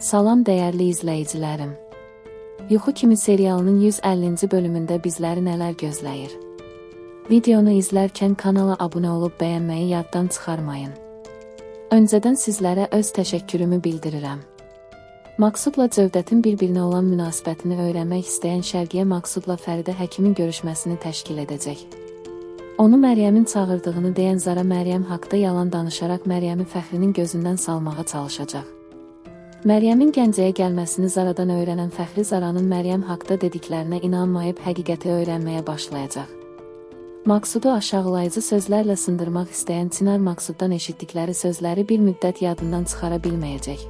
Salam dəyərli izləyicilərim. Yuxu kimi serialının 150-ci bölümündə bizləri nələr gözləyir? Videonu izlərkən kanala abunə olub bəyənməyi yaddan çıxarmayın. Öncədən sizlərə öz təşəkkürümü bildirirəm. Maksudla Cövdətin bir-birinə olan münasibətini öyrənmək istəyən Şərqiyə Maksudla Fəridə həkimin görüşməsini təşkil edəcək. Onu Məryəmin çağırdığını deyən Zara Məryəm haqqda yalan danışaraq Məryəmi Fəxrinin gözündən salmağa çalışacaq. Məryəmin Gəncəyə gəlməsini Zaradan öyrənən Fəxri Zaranın Məryəm haqqda dediklərinə inanmayıb həqiqəti öyrənməyə başlayacaq. Maksudu aşağılayıcı sözlərlə sındırmaq istəyən Çinar Maksuddan eşitdikləri sözləri bir müddət yadından çıxara bilməyəcək.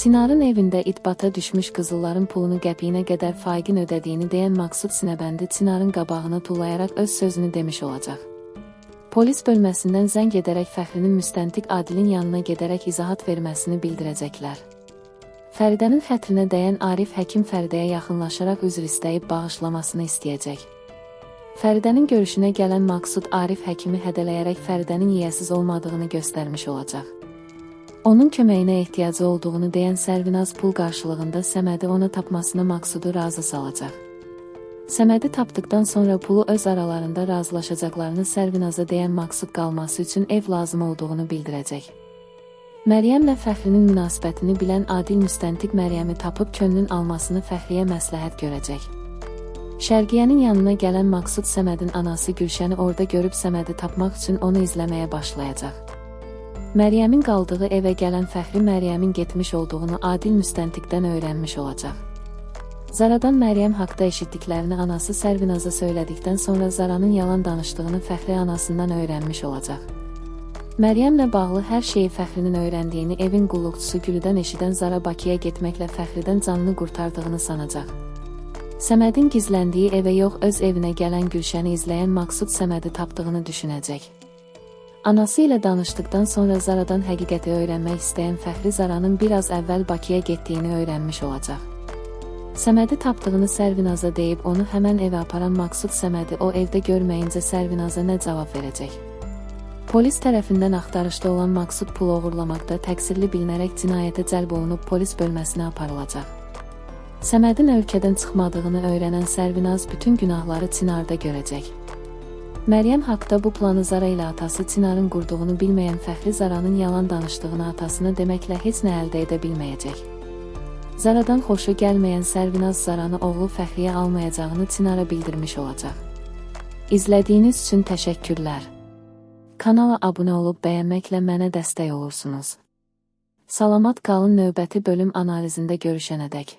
Çinarın evində itbata düşmüş qızılların pulunu qəpiyinə qədər faiqin ödədiyini deyən Maksud Sinəbəndi Çinarın qabağına tullayaraq öz sözünü demiş olacaq. Polis bölməsindən zəng edərək Fəxrinin müstəntiq Adilin yanına gedərək izahat verməsini bildirəcəklər. Fəridənin xətrinə dəyən Arif həkim Fəridəyə yaxınlaşaraq üzr istəyib bağışlamasını istəyəcək. Fəridənin görüşünə gələn Maksud Arif həkimi hədələyərək Fəridənin yiyəsiz olmadığını göstərmiş olacaq. Onun köməyinə ehtiyacı olduğunu deyən Sərvinaz pul qarşılığında Səmədi ona tapmasına Maksudu razı salacaq. Səmədi tapdıqdan sonra pulu öz aralarında razılaşacaqlarını Sərvinaza deyən Maksud qalması üçün ev lazım olduğunu bildirəcək. Məryəmlə Fəxrinin münasibətini bilən Adil müstəntiq Məryəmi tapıb könlün almasını Fəxriyə məsləhət görəcək. Şərqiyənin yanına gələn Maksud Səmədin anası Gülşəni orada görüb Səmədi tapmaq üçün onu izləməyə başlayacaq. Məryəmin qaldığı evə gələn Fəxri Məryəmin getmiş olduğunu Adil müstəntiqdən öyrənmiş olacaq. Zaradan Məryəm haqqda eşitdiklərini anası Sərvinaza söylədikdən sonra Zaranın yalan danışdığını Fəxri anasından öyrənmiş olacaq. Məryəmlə bağlı hər şeyi Fəxrinin öyrəndiyini evin qulluqçusu Gülüdən eşidən Zara Bakıya getməklə Fəxridən canını qurtardığını sanacaq. Səmədin gizləndiyi evə yox, öz evinə gələn Gülşəni izləyən Maksud Səmədi tapdığını düşünəcək. Anası ilə danışdıqdan sonra Zaradan həqiqəti öyrənmək istəyən Fəxri Zaranın biraz əvvəl Bakıya getdiyini öyrənmiş olacaq. Səmədi tapdığını Sərvinaza deyib onu həmən evə aparan Maksud Səmədi o evdə görməyincə Sərvinaza nə cavab verəcək? Polis tərəfindən axtarışda olan Maksud pul oğurlamaqda təqsirli bilinərək cinayətə cəlb olunub polis bölməsinə aparılacaq. Səmədin ölkədən çıxmadığını öyrənən Sərvinaz bütün günahları Çinarda görəcək. Məryəm haqda bu planı Zara ilə atası Çinarın qurduğunu bilməyən Fəxri Zaranın yalan danışdığını atasına deməklə heç nə əldə edə bilməyəcək. Zaradan xoşu gəlməyən Sərvinaz Zaranı oğlu Fəxriyə almayacağını Çinara bildirmiş olacaq. İzlədiyiniz üçün təşəkkürlər. Kanala abunə olub bəyənməklə mənə dəstək olursunuz. Salamat qalın növbəti bölüm analizində görüşənədək.